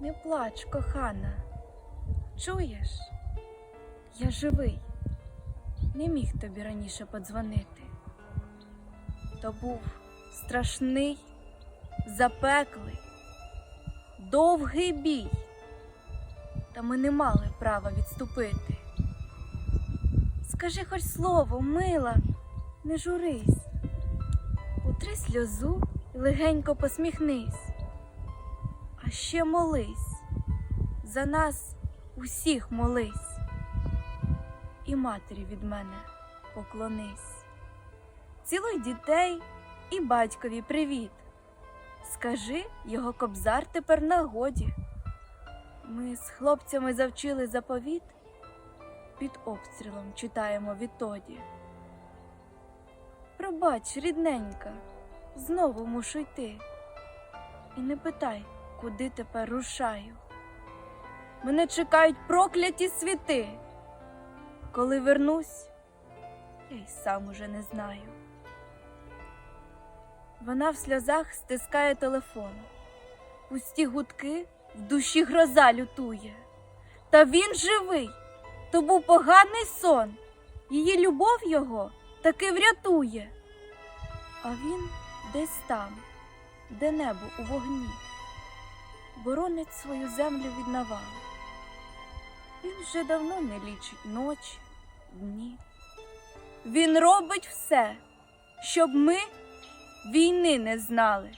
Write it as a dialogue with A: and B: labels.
A: Не плач, кохана. Чуєш? Я живий. Не міг тобі раніше подзвонити. То був страшний, запеклий, довгий бій. Та ми не мали права відступити. Скажи хоч слово, мила, не журись. Утри сльозу і легенько посміхнись. А ще молись, за нас усіх молись. І матері від мене поклонись. Цілуй дітей і батькові привіт. Скажи, його кобзар тепер на годі. Ми з хлопцями завчили заповіт, під обстрілом читаємо відтоді. Пробач, рідненька, знову мушу йти. І не питай, куди тепер рушаю. Мене чекають прокляті світи. Коли вернусь, я й сам уже не знаю. Вона в сльозах стискає телефон. Пусті гудки в душі гроза лютує. Та він живий, то був поганий сон. Її любов його таки врятує. А він десь там, де небо у вогні, боронить свою землю від навали. Він вже давно не лічить ночі, дні. Він робить все, щоб ми війни не знали.